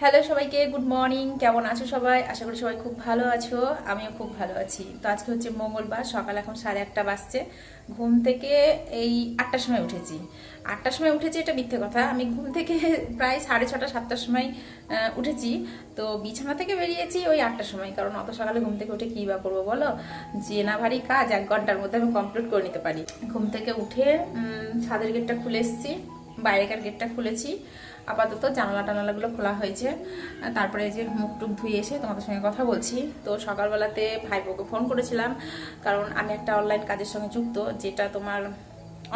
Hello সবাইকে good morning কেমন আছো সবাই? আশা করি সবাই খুব ভালো আছো, আমিও খুব ভালো আছি। তো আজকে হচ্ছে মঙ্গলবার, সকাল এখন সাড়ে আটটা বাজছে। ঘুম থেকে এই আটটার সময় উঠেছি। আটটার সময় উঠেছি এটা মিথ্যে কথা। আমি ঘুম থেকে প্রায় সাড়ে ছটা, সাতটার সময় উঠেছি। তো বিছানা থেকে বেরিয়েছি ওই আটটার সময়, কারণ অত সকালে ঘুম থেকে উঠে কী বা করব বলো? যে না ভারী কাজ, এক ঘণ্টার মধ্যে আমি কমপ্লিট করে নিতে পারি। ঘুম থেকে উঠে ছাদের গেটটা খুলে এসেছি, বাইরেকার গেটটা খুলেছি। আপাতত জানালা টানালাগুলো খোলা হয়েছে। তারপরে যে মুখ টুক ধুয়ে এসে তোমাদের সঙ্গে কথা বলছি। তো সকালবেলাতে ভাইপোকে ফোন করেছিলাম, কারণ আমি একটা অনলাইন কাজের সঙ্গে যুক্ত, যেটা তোমার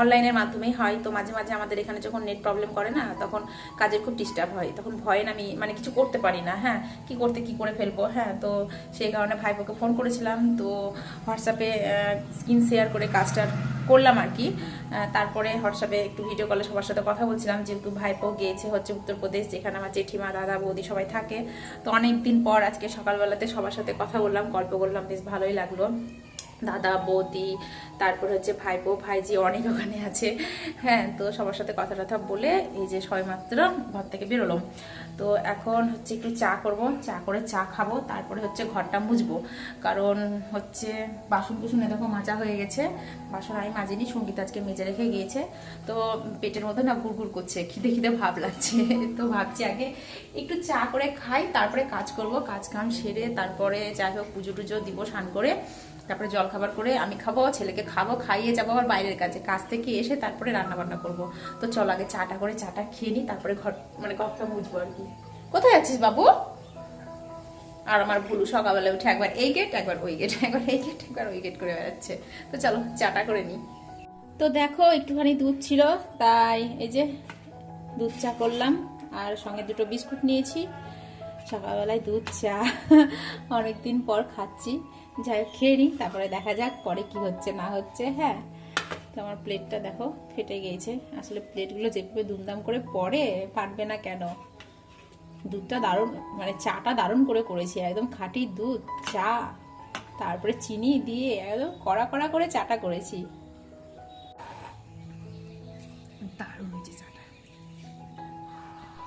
অনলাইনের মাধ্যমেই হয়। তো মাঝে মাঝে আমাদের এখানে যখন নেট প্রবলেম করে না, তখন কাজের খুব ডিস্টার্ব হয়। তখন ভয়ে আমি মানে কিছু করতে পারি না হ্যাঁ কি করতে, কি করে ফেলব হ্যাঁ তো সেই কারণে ভাইপোকে ফোন করেছিলাম। তো হোয়াটসঅ্যাপে স্ক্রিন শেয়ার করে কাজটা করলাম আর কি। তারপরে হোয়াটসঅ্যাপে একটু ভিডিও কলে সবার সাথে কথা বলছিলাম, যেহেতু ভাইপো গিয়েছে হচ্ছে উত্তরপ্রদেশ, যেখানে আমার জেঠিমা, দাদা, বৌদি সবাই থাকে। তো অনেক দিন পর আজকে সকালবেলাতে সবার সাথে কথা বললাম, গল্প করলাম, বেশ ভালোই লাগল। দাদা, বৌদি, তারপর হচ্ছে ভাইপো, ভাইজি অনেক ওখানে আছে। হ্যাঁ তো সবার সাথে কথা টথা বলে এই যে সবেমাত্র ঘর থেকে বেরোলাম। তো এখন হচ্ছে একটু চা করব, চা করে চা খাব, তারপরে হচ্ছে ঘরটা মুছবো। কারণ হচ্ছে বাসন কুসুন এরকম মাজা হয়ে গেছে। বাসন আমি মাজিনি, সংগীত আজকে মেজে রেখে গিয়েছে। তো পেটের মধ্যে না গুড়গুড় করছে, খিদে খিদে ভাব লাগছে। তো ভাবছি আগে একটু চা করে খাই, তারপরে কাজ করব। কাজ কাম সেরে তারপরে যাই হোক পুজো টুজো দিব স্নান করে। তারপরে জল খাবার করে আমি খাব, ছেলেকে খাব, খাইয়ে যাব আবার বাইরের কাছে কাজ থেকে এসে তারপরে রান্না বান্না করব। তো চল আগে চাটা করে, চাটা খেয়ে নিই তারপরে ঘর মানে ঘরটা মুছবো আর কি। কোথায় যাচ্ছিস বাবু? আর আমার ভুলু সকালবেলা উঠে একবার এই গেট একবার ওই গেট একবার এই গেট একবার ওই গেট করে বেড়াচ্ছে। তো চলো, চাটা করে নিই তো দেখো, একটুখানি দুধ ছিল, তাই এই যে দুধ চা করলাম, আর সঙ্গে দুটো বিস্কুট নিয়েছি। সকালবেলায় দুধ চা, অনেকদিন পর খাচ্ছি। যাই হোক, খেয়ে নিই, তারপরে দেখা যাক পরে কি হচ্ছে, না হচ্ছে হ্যাঁ। তো আমার প্লেটটা দেখো, ফেটে গিয়েছে। আসলে প্লেটগুলো যেভাবে দুমদাম করে পড়ে ফাটবে না কেন? দুধটা দারুণ মানে চাটা দারুণ করে করেছি, একদম খাঁটি দুধ, চা, তারপরে চিনি দিয়ে একদম কড়া কড়া করে চাটা করেছি।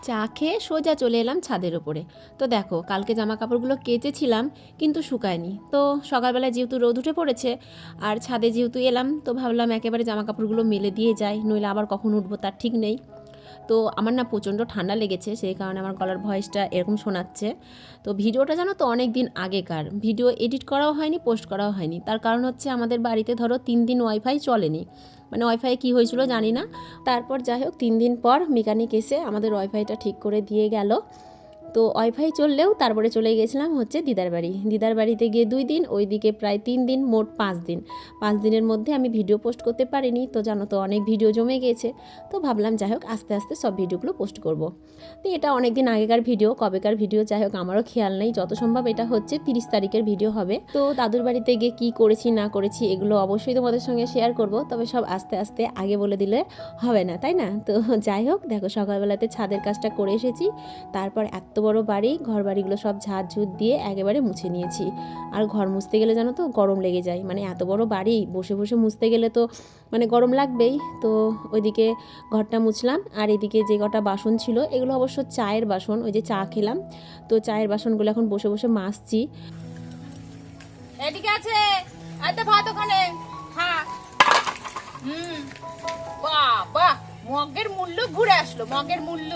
চা খেয়ে সোজা চলে এলাম ছাদের ওপরে তো দেখো, কালকে জামা কাপড়গুলো কেচেছিলাম, কিন্তু শুকায়নি। তো সকালবেলায় যেহেতু রোদ উঠে পড়েছে, আর ছাদে যেহেতু এলাম, তো ভাবলাম একেবারে জামা কাপড়গুলো মেলে দিয়ে যাই, নইলে আবার কখন উঠবো তার ঠিক নেই। তো আমার না প্রচণ্ড ঠান্ডা লেগেছে, সেই কারণে আমার গলার ভয়েসটা এরকম শোনাচ্ছে। তো ভিডিওটা জানো তো অনেক দিন আগেকার। ভিডিও এডিট করাও হয়নি, পোস্ট করাও হয়নি। তার কারণ হচ্ছে আমাদের বাড়িতে ধরো তিন দিন ওয়াইফাই চলেনি। মানে ওয়াইফাই কী হয়েছিল জানি না। তারপর যাই হোক, তিন দিন পর মেকানিক এসে আমাদের ওয়াইফাইটা ঠিক করে দিয়ে গেল। তো ওয়াইফাই চললেও তারপরে চলে গেছিলাম হচ্ছে দিদার বাড়ি। দিদার বাড়িতে গিয়ে দুই দিন, ওইদিকে প্রায় তিন দিন, মোট পাঁচ দিন। পাঁচ দিনের মধ্যে আমি ভিডিও পোস্ট করতে পারিনি, তো জানো তো অনেক ভিডিও জমে গেছে। তো ভাবলাম যাই হোক, আস্তে আস্তে সব ভিডিওগুলো পোস্ট করব। তো এটা অনেক দিন আগেকার ভিডিও, কবেকার ভিডিও, যাই হোক, আমারও খেয়াল নেই। যত সম্ভব এটা হচ্ছে তিরিশ তারিখের ভিডিও হবে। তো দাদুর বাড়িতে গিয়ে কী করেছি, না করেছি, এগুলো অবশ্যই তোমাদের সঙ্গে শেয়ার করব। তবে সব আস্তে আস্তে আগে বলে দিলে হবে না, তাই না? তো যাই হোক, দেখো সকালবেলাতে ছাদের কাজটা করে এসেছি। তারপর এত বড় বাড়ি ঘর বাড়িগুলো সব ঝাড় ঝুট দিয়ে একেবারে মুছে নিয়েছি। আর ঘর মুছতে গেলে জানো তো গরম লেগে যায়। মানে এত বড় বাড়ি, বসে বসে মুছতে গেলে তো মানে গরম লাগবেই। তো ওইদিকে ঘরটা মুছলাম, আর এদিকে যে কটা বাসন ছিল, এগুলো অবশ্য চায়ের বাসন, ওই যে চা খেলাম। তো চায়ের বাসনগুলো এখন বসে বসে মাজছি। এদিকে আছে। আর তো ভাত ওখানে। খা। হুম। বাহ বাহ। মগের মূল্য ঘুরে আসলো, মগের মূল্য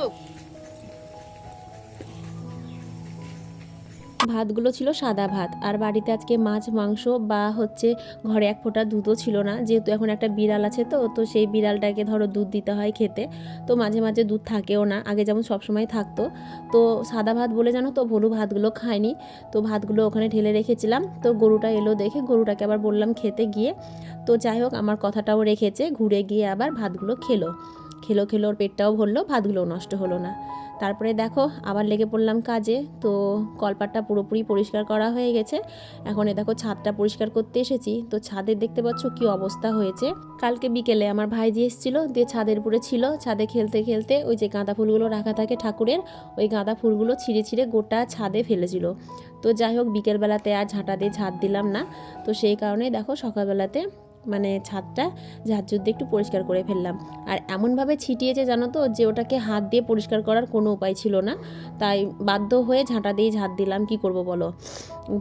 ভাতগুলো ছিল সাদা ভাত। আর বাড়িতে আজকে মাছ, মাংস বা হচ্ছে ঘরে এক ফোঁটা দুধও ছিল না। যেহেতু এখন একটা বিড়াল আছে তো তো সেই বিড়ালটাকে ধরো দুধ দিতে হয় খেতে। তো মাঝে মাঝে দুধ থাকেও না, আগে যেমন সবসময় থাকতো। তো সাদা ভাত বলে জানো তো, ভলু ভাতগুলো খায়নি। তো ভাতগুলো ওখানে ঢেলে রেখেছিলাম। তো গরুটা এলো দেখে, গরুটাকে আবার বললাম খেতে গিয়ে। তো যাই হোক, আমার কথাটাও রেখেছে, ঘুরে গিয়ে আবার ভাতগুলো খেলো। খেলো খেলো, ওর পেটটাও ভরলো, ভাতগুলোও নষ্ট হলো না। তারপরে দেখো, আবার লেগে পড়লাম কাজে। তো কলপাটটা পুরোপুরি পরিষ্কার করা হয়ে গেছে। এখন এ দেখো, ছাদটা পরিষ্কার করতে এসেছি। তো ছাদের দেখতে পাচ্ছ কি অবস্থা হয়েছে। কালকে বিকেলে আমার ভাইজি এসেছিল দিয়ে ছাদের উপরে ছিল। ছাদে খেলতে খেলতে ওই যে গাঁদা ফুলগুলো রাখা থাকে ঠাকুরের, ওই গাঁদা ফুলগুলো ছিঁড়ে ছিঁড়ে গোটা ছাদে ফেলেছিল। তো যাই হোক, বিকেলবেলাতে আর ঝাঁটা দিয়ে ঝাঁট দিলাম না। তো সেই কারণে দেখো, সকালবেলাতে মানে ছাদটা ঝাড়ঝুর দিয়ে একটু পরিষ্কার করে ফেললাম। আর এমনভাবে ছিটিয়েছে জানো তো যে ওটাকে হাত দিয়ে পরিষ্কার করার কোনো উপায় ছিল না। তাই বাধ্য হয়ে ঝাঁটা দিয়ে ঝাঁট দিলাম। কি করব বলো?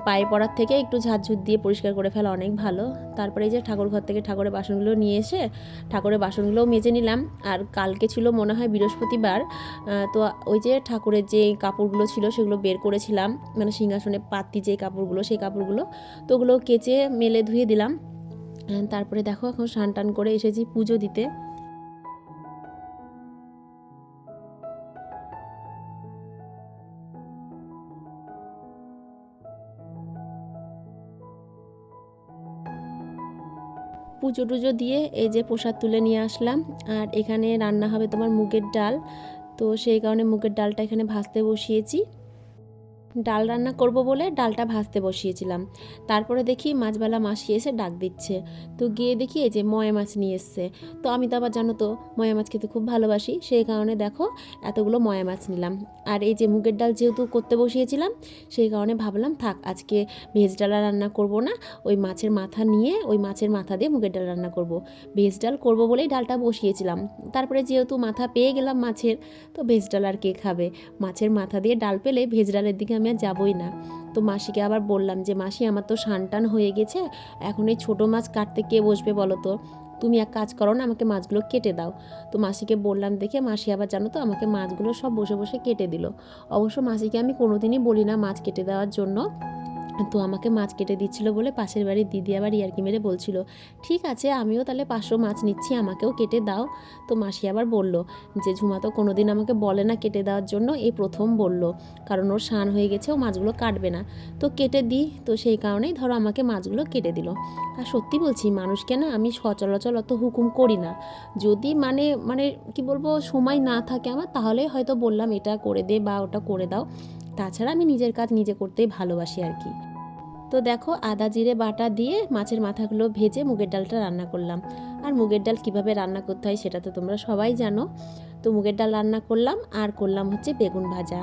পায়ে পড়ার থেকে একটু ঝাড়ঝুর দিয়ে পরিষ্কার করে ফেলা অনেক ভালো। তারপরে এই যে ঠাকুর ঘর থেকে ঠাকুরের বাসনগুলো নিয়ে এসে ঠাকুরের বাসনগুলোও মেজে নিলাম। আর কালকে ছিল মনে হয় বৃহস্পতিবার তো ওই যে ঠাকুরের যে কাপড়গুলো ছিল সেগুলো বের করেছিলাম। মানে সিংহাসনে পাতি যে কাপড়গুলো, সেই কাপড়গুলো, তো ওগুলো কেচে, মেলে ধুয়ে দিলাম। তারপরে দেখো, এখন স্নান টান করে এসেছি পুজো দিতে। পুজো টুজো দিয়ে এই যে প্রসাদ তুলে নিয়ে আসলাম। আর এখানে রান্না হবে তোমার মুগের ডাল। তো সেই কারণে মুগের ডালটা এখানে ভাজতে বসিয়েছি। ডাল রান্না করব বলে ডালটা ভাজতে বসিয়েছিলাম। তারপরে দেখি মাছবালা মাসি এসে ডাক দিচ্ছে। তো গিয়ে দেখি এই যে ময়া মাছ নিয়ে এসছে। তো আমি তো আবার জানো তো, ময়া মাছ খেতে খুব ভালোবাসি। সেই কারণে দেখো এতগুলো ময়া মাছ নিলাম। আর এই যে মুগের ডাল যেহেতু করতে বসিয়েছিলাম, সেই কারণে ভাবলাম থাক, আজকে ভেজ ডালা রান্না করব না। ওই মাছের মাথা নিয়ে, ওই মাছের মাথা দিয়ে মুগের ডাল রান্না করব। ভেজ ডাল করব বলেই ডালটা বসিয়েছিলাম। তারপরে যেহেতু মাথা পেয়ে গেলাম মাছের, তো ভেজ ডাল আর কে খাবে? মাছের মাথা দিয়ে ডাল পেলে ভেজ ডালের দিকে আমি আর যাবই না। তো মাসিকে আবার বললাম যে, মাসি, আমার তো সানটান হয়ে গেছে, এখন এই ছোটো মাছ কাটতে কে বসবে বলো তো? তুমি এক কাজ করো না, আমাকে মাছগুলো কেটে দাও। তো মাসিকে বললাম, দেখে মাসি আবার জানো তো, আমাকে মাছগুলো সব বসে বসে কেটে দিল। অবশ্য মাসিকে আমি কোনোদিনই বলি না মাছ কেটে দেওয়ার জন্য। তো আমাকে মাছ কেটে দিচ্ছিল বলে পাশের বাড়ির দিদি আবার ইয়ার্কি মেরে বলছিল, ঠিক আছে, আমিও তাহলে পাঁচশো মাছ নিচ্ছি, আমাকেও কেটে দাও। তো মাসি আবার বলল যে, ঝুমা তো কোনোদিন আমাকে বলে না কেটে দেওয়ার জন্য, এই প্রথম বলল, কারণ ওর শান হয়ে গেছে, ও মাছগুলো কাটবে না। তো কেটে দিই, তো সেই কারণেই ধরো আমাকে মাছগুলো কেটে দিল। আর সত্যি বলছি মানুষকে না আমি সচলাচল অত হুকুম করি না। যদি মানে মানে কি বলব, সময় না থাকে আমার তাহলে হয়তো বললাম, এটা করে দে বা ওটা করে দাও। তাছাড়া আমি নিজের কাজ নিজে করতেই ভালোবাসি আর কি। তো দেখো, আদা, জিরে, বাটা দিয়ে মাছের মাথাগুলো ভেজে মুগের ডালটা রান্না করলাম। আর মুগের ডাল কীভাবে রান্না করতে হয় সেটা তো তোমরা সবাই জানো। তো মুগের ডাল রান্না করলাম, আর করলাম হচ্ছে বেগুন ভাজা।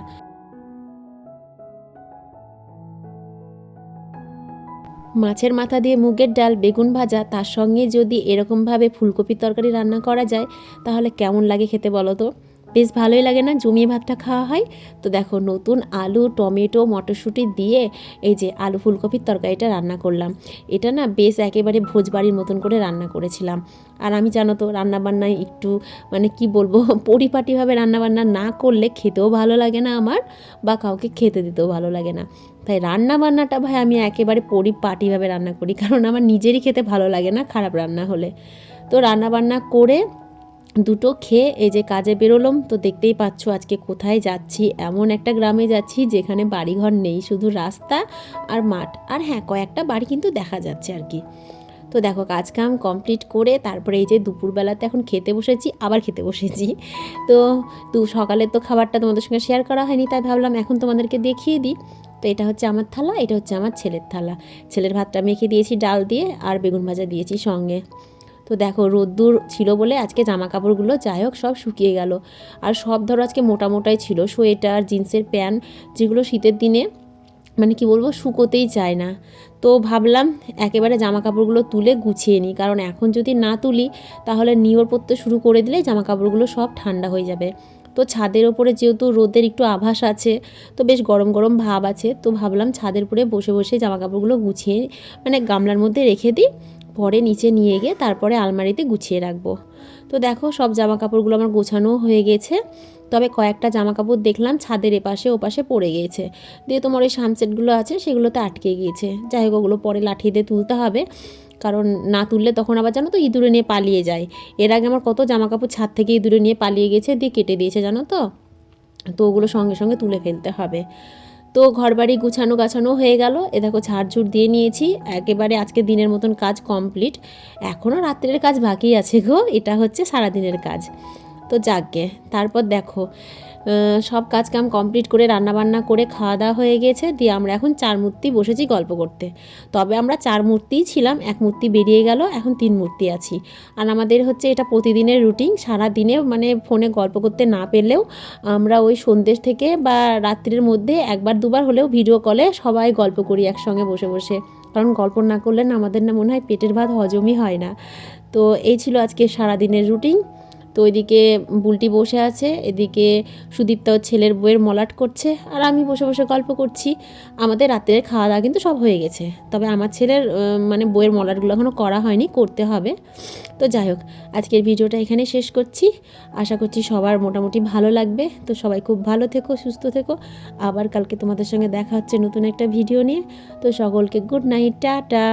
মাছের মাথা দিয়ে মুগের ডাল, বেগুন ভাজা, তার সঙ্গে যদি এরকমভাবে ফুলকপির তরকারি রান্না করা যায়, তাহলে কেমন লাগে খেতে বলো তো? বেশ ভালোই লাগে না জমিয়ে ভাতটা খাওয়া হয়। তো দেখো নতুন আলু, টমেটো, মটরশুঁটি দিয়ে এই যে আলু ফুলকপির তরকারিটা রান্না করলাম। এটা না বেশ একেবারে ভোজবাড়ির মতন করে রান্না করেছিলাম। আর আমি জানো তো রান্নাবান্নায় একটু মানে কি বলব, পরিপাটিভাবে রান্নাবান্না না করলে খেতেও ভালো লাগে না আমার বা কাউকে খেতে দিতেও ভালো লাগে না। তাই রান্না বান্নাটা ভাই আমি একেবারে পরিপাটিভাবে রান্না করি, কারণ আমার নিজেরই খেতে ভালো লাগে না খারাপ রান্না হলে। তো রান্না বান্না করে দুটো খেয়ে এই যে কাজে বেরোলাম, তো দেখতেই পাচ্ছ আজকে কোথায় যাচ্ছি। এমন একটা গ্রামে যাচ্ছি যেখানে বাড়িঘর নেই, শুধু রাস্তা আর মাঠ। আর হ্যাঁ কয়েকটা বাড়ি কিন্তু দেখা যাচ্ছে আর কি। তো দেখো, কাজ কাম কমপ্লিট করে তারপরে এই যে দুপুরবেলাতে এখন খেতে বসেছি, আবার খেতে বসেছি। তো দু, সকালের তো খাবারটা তোমাদের সঙ্গে শেয়ার করা হয়নি, তাই ভাবলাম এখন তোমাদেরকে দেখিয়ে দিই। তো এটা হচ্ছে আমার থালা, এটা হচ্ছে আমার ছেলের থালা। ছেলের ভাতটা মেখে দিয়েছি, ডাল দিয়ে আর বেগুন ভাজা দিয়েছি সঙ্গে। তো দেখো রোদ্দুর ছিল বলে আজকে জামা কাপড়গুলো যাই হোক সব শুকিয়ে গেল। আর সব ধরো আজকে মোটা মোটাই ছিল, সোয়েটার, জিন্সের প্যান্ট যেগুলো শীতের দিনে মানে কি বলব শুকোতেই চায় না। তো ভাবলাম একেবারে জামা কাপড়গুলো তুলে গুছিয়ে নিই, কারণ এখন যদি না তুলি তাহলে নিয়র পরতে শুরু করে দিলে জামা কাপড়গুলো সব ঠান্ডা হয়ে যাবে। তো ছাদের ওপরে যেহেতু রোদের একটু আভাস আছে, তো বেশ গরম গরম ভাব আছে, তো ভাবলাম ছাদের উপরে বসে বসে জামা কাপড়গুলো গুছিয়ে মানে গামলার মধ্যে রেখে দিই। পরে নিচে নিয়ে গিয়ে তারপরে আলমারিতে গুছিয়ে রাখব। তো দেখো সব জামা কাপড়গুলো আমার গোছানো হয়ে গেছে। তবে কয়েকটা জামা কাপড় দেখলাম ছাদের এপাশে ওপাশে পড়ে গিয়েছে দিয়ে তোমার ওই সানসেটগুলো আছে সেগুলোতে আটকে গিয়েছে। যাই হোক, ওগুলো পরে লাঠি দিয়ে তুলতে হবে। কারণ না তুললে তখন আবার জানো তো ইঁদুরে নিয়ে পালিয়ে যায়। এর আগে আমার কত জামা কাপড় ছাদ থেকে ইঁদুরে নিয়ে পালিয়ে গেছে, দিয়ে কেটে দিয়েছে জানো তো? তো ওগুলো সঙ্গে সঙ্গে তুলে ফেলতে হবে। তো ঘর বাড়ি গুছানো গাছানো হয়ে গেল। এ দেখো ঝাড়ঝুড় দিয়ে নিয়েছি। একেবারে আজকে দিনের মতন কাজ কমপ্লিট। এখনও রাত্রের কাজ বাকি আছে গো। এটা হচ্ছে সারাদিনের কাজ। তো যাকগে তারপর দেখো সব কাজ কাম কমপ্লিট করে, রান্নাবান্না করে খাওয়া দাওয়া হয়ে গেছে। দিয়ে আমরা এখন চার মূর্তি বসেছি গল্প করতে। তবে আমরা চার মূর্তিই ছিলাম, এক মূর্তি বেরিয়ে গেল, এখন তিন মূর্তি আছি। আর আমাদের হচ্ছে এটা প্রতিদিনের রুটিন সারা দিনে মানে ফোনে গল্প করতে না পেলেও আমরা ওই সন্ধ্যে থেকে বা রাত্রির মধ্যে একবার দুবার হলেও ভিডিও কলে সবাই গল্প করি একসঙ্গে বসে বসে। কারণ গল্প না করলে না আমাদের না মনে হয় পেটের ভাত হজমই হয় না। তো এই ছিল আজকে সারাদিনের রুটিন। তো ওইদিকে বুলটি বসে আছে, এদিকে সুদীপ্তা ছেলের বইয়ের মলাট করছে, আর আমি বসে বসে গল্প করছি। আমাদের রাতের খাওয়া দাওয়া কিন্তু সব হয়ে গেছে, তবে আমার ছেলের মানে বইয়ের মলাটগুলো এখনও করা হয়নি, করতে হবে। তো যাই হোক, আজকের ভিডিওটা এখানে শেষ করছি। আশা করছি সবার মোটামুটি ভালো লাগবে। তো সবাই খুব ভালো থেকো, সুস্থ থেকো। আবার কালকে তোমাদের সঙ্গে দেখা হচ্ছে নতুন একটা ভিডিও নিয়ে। তো সকলকে গুড নাইট, টাটা।